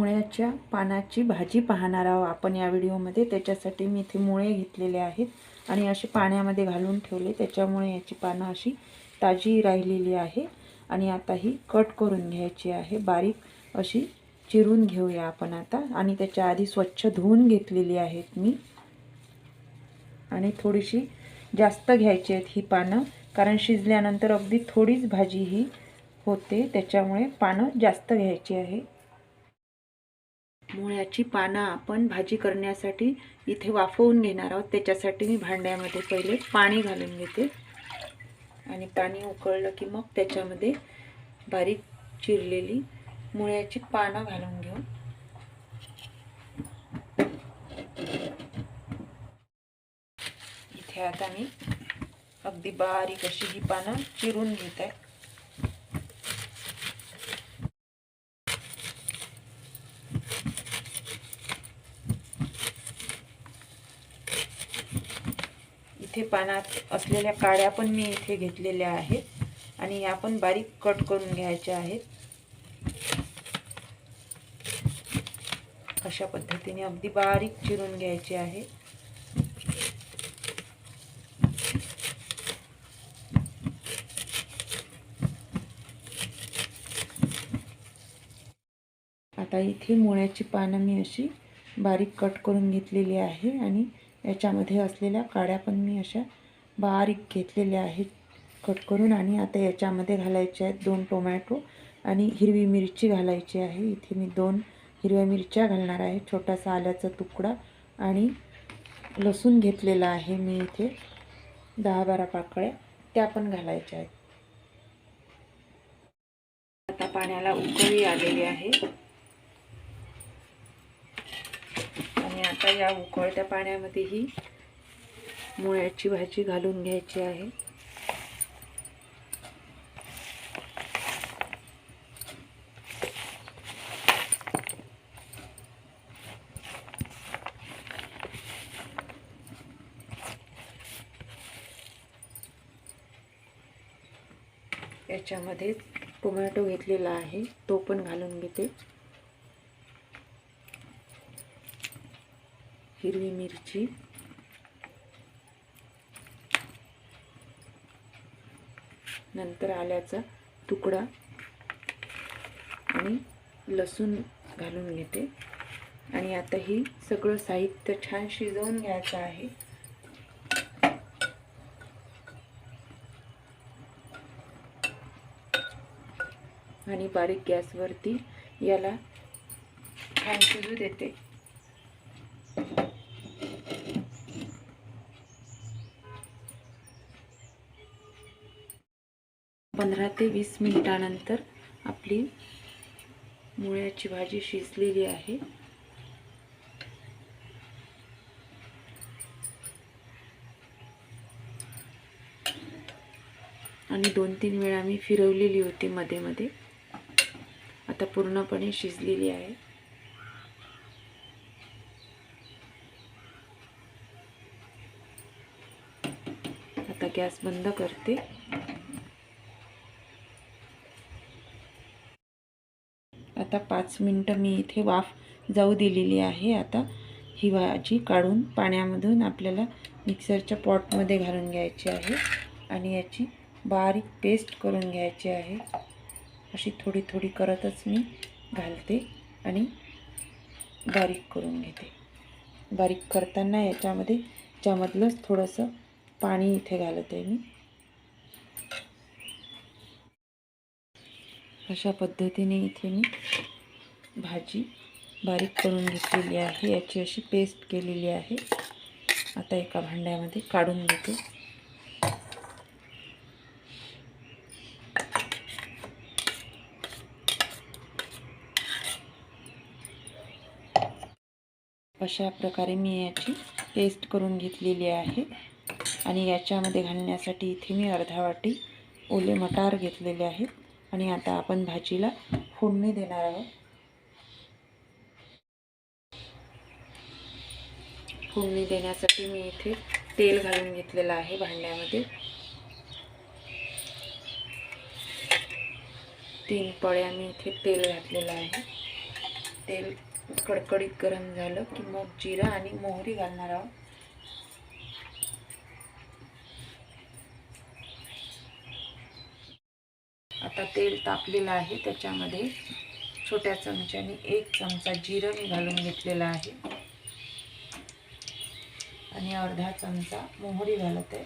मुळ्याच्या पानाची भाजी पाहणार आहोत आपण या व्हिडिओमध्ये. त्याच्यासाठी मी इथे मुळे घेतलेले आहेत आणि असे पाण्यामध्ये घालून ठेवले. त्याच्यामुळे याची पानं अशी ताजी राहिलेली आहे. आणि आता ही कट करून घ्यायची आहे. बारीक अशी चिरून घेऊया आपण आता. आणि त्याच्या आधी स्वच्छ धुवून घेतलेली आहेत मी. आणि थोडीशी जास्त घ्यायची आहेत ही पानं. कारण शिजल्यानंतर अगदी थोडीच भाजी ही होते. त्याच्यामुळे पानं जास्त घ्यायची आहे. मुळ्याची पानं आपण भाजी करण्यासाठी इथे वाफवून घेणार आहोत. त्याच्यासाठी मी भांड्यामध्ये पहिले पाणी घालून घेते. आणि पाणी उकळलं की मग त्याच्यामध्ये बारीक चिरलेली मुळ्याची पानं घालून घेऊ. इथे आता मी अगदी बारीक अशी ही पानं चिरून घेत आहे. मेथी पानात असलेल्या काड्या पण मी इथे घेतलेल्या आहेत. आणि या पण बारीक कट करून घ्यायच्या आहेत. अशा पद्धतीने अगदी बारीक चिरून घ्यायचे आहे. आता इथे मुळ्याची पानं मी अशी बारीक कट करून घेतलेली आहे आणि याच्यामध्ये असलेल्या काड्या पण मी अशा बारीक घेतलेल्या आहेत. कट करून आणि आता याच्यामध्ये घालायचे आहेत दोन टोमॅटो आणि हिरवी मिरची घालायची आहे. इथे मी दोन हिरव्या मिरच्या घालणार आहे. छोटासा आल्याचा तुकडा आणि लसूण घेतलेला आहे मी इथे. दहा बारा पाकळ्या त्या पण घालायच्या आहेत. आता पाण्याला उकळी आलेली आहे आणि आता या उकळत्या पाण्यामध्ये ही मुळ्याची भाजी घालून घ्यायची आहे. याच्यामध्ये टोमॅटो घेतलेला आहे तो पण घालून घेते. हिरवी मिरची. नंतर आल्याचा तुकडा. आणि लसूण घालून घेते. आणि आता ही सगळं साहित्य छान शिजवून घ्यायचं आहे. आणि बारीक गॅसवरती याला छान शिजू देते. पंधरा ते वीस मिनिटानंतर आपली मुळ्याची भाजी शिजलेली आहे. आणि दोन तीन वेळा मी फिरवलेली होती मध्ये मध्ये. आता पूर्णपणे शिजलेली आहे. आता गॅस बंद करते. आता पाच मिनटं मी इथे वाफ जाऊ दिलेली आहे. आता ही भाजी काढून पाण्यामधून आपल्याला मिक्सरच्या पॉटमध्ये घालून घ्यायची आहे आणि याची बारीक पेस्ट करून घ्यायची आहे. अशी थोडी थोडी करतच मी घालते आणि बारीक करून घेते. बारीक करताना याच्यामध्ये याच्यामधलंच थोडंसं पाणी इथे घालत आहे मी. अशा पद्धतीने इथे मी भाजी बारीक करून घेतलेली आहे. याची अशी पेस्ट केलेली आहे. आता एका भांड्यामध्ये काढून घेते. अशा प्रकारे मी याची पेस्ट करून घेतलेली आहे. आणि याच्यामध्ये घालण्यासाठी इथे मी अर्धा वाटी ओले मटार घेतलेले आहेत. आणि आता आपण भाजीला फोडणी देणार आहोत. फोडणी देण्यासाठी मी इथे तेल घालून घेतलेलं आहे भांड्यामध्ये. तीन पळ्या मी इथे तेल घातलेलं आहे. तेल तेल कडकडीत गरम झालं की मग जिरं आणि मोहरी घालणार आहोत. आता तेल तापलेलं आहे त्याच्यामध्ये छोट्या चमच्याने एक चमचा जिरं मी घालून घेतलेला आहे. आणि अर्धा चमचा मोहरी घालत आहे.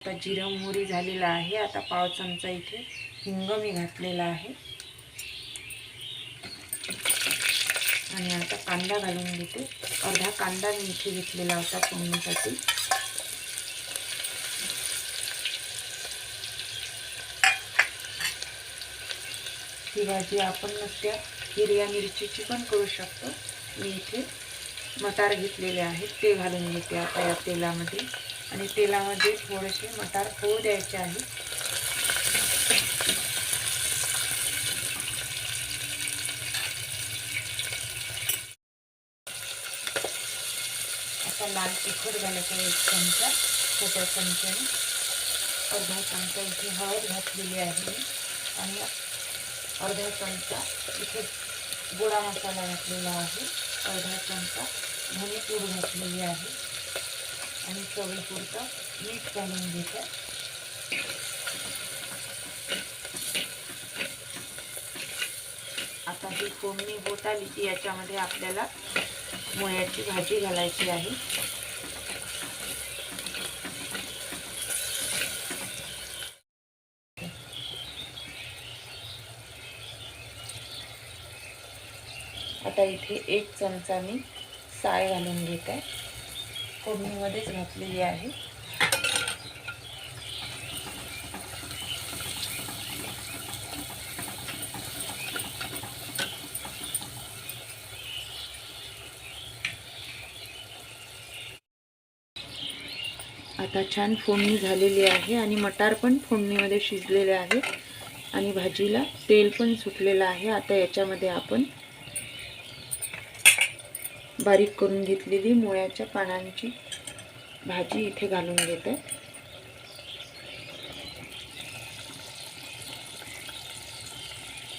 आता जिरं मोहरी झालेला आहे आता पाव चमचा इथे हिंग मी घातलेला आहे. आणि आता कांदा घालून घेते. अर्धा कांदा मी इथे घेतलेला होता फोडणीसाठी. ही भाजी आपण नुसत्या हिरव्या मिरचीची पण करू शकतो. मी इथे मटार घेतलेले आहेत ते घालून घेते आता या तेलामध्ये. आणि तेलामध्ये थोडेसे मटार होऊ द्यायचे आहे आता लाल तिखट घालायचा एक चमचा छोट्या चमच्याने. अर्धा चमचा इथे हळद घातलेली आहे. मी आणि अर्धा चमचा इथे गोडा मसाला घातलेला आहे. अर्धा चमचा धनेपूड घातलेली आहे. आणि चवीपुरतं मीठ घालून घेते. आता ही फोडणी होत आली की याच्यामध्ये आपल्याला मुळ्याची भाजी घालायची आहे. आता इथे एक चमचा मी साय घालून घेत. आहे फोडणीमध्येच घातलेली आहे. आता छान फोडणी झालेली आहे आणि मटार पण फोडणीमध्ये शिजलेले आहे. आणि भाजीला तेल पण सुटलेलं आहे. आता याच्यामध्ये आपण बारीक करून घेतलेली मुळ्याच्या पानांची भाजी इथे घालून घेते.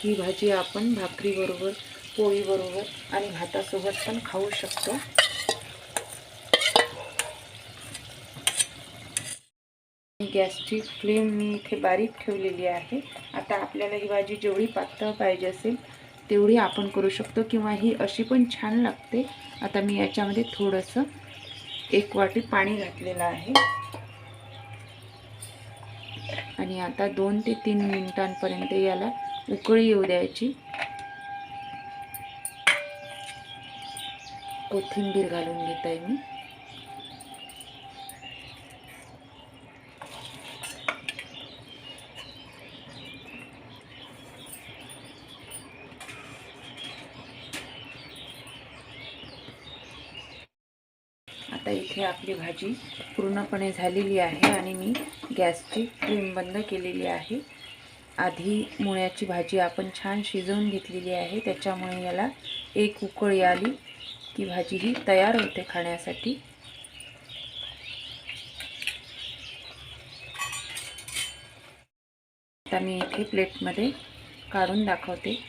ही भाजी आपण भाकरीबरोबर पोळीबरोबर आणि भातासोबत पण खाऊ शकतो. गॅसची फ्लेम मी इथे बारीक ठेवलेली आहे. आता आपल्याला ही भाजी जेवढी पातळ पाहिजे असेल तेवढी आपण करू शकतो किंवा ही अशी पण छान लागते. आता मी याच्यामध्ये थोडंसं एक वाटी पाणी घातलेलं आहे. आणि आता दोन ते तीन मिनिटांपर्यंत याला उकळी येऊ द्यायची. कोथिंबीर घालून घेत आहे मी. आता इथे आपली भाजी पूर्णपणे झालेली आहे आणि मी गॅसची फ्लेम बंद केलेली आहे. आधी मुळ्याची भाजी आपण छान शिजवून घेतलेली आहे. त्याच्यामुळे याला एक उकळी आली की भाजी ही तयार होते खाण्यासाठी. आता मी इथे प्लेटमध्ये काढून दाखवते.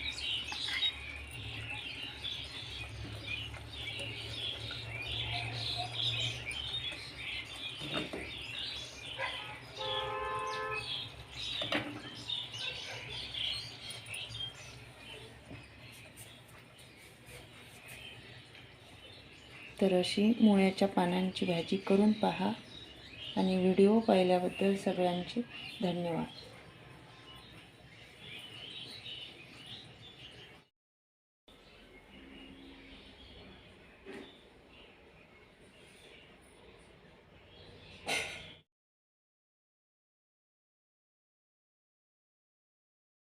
तर अशी मुळ्याच्या पानांची भाजी करून पहा आणि व्हिडिओ पाहिल्याबद्दल सगळ्यांचे धन्यवाद.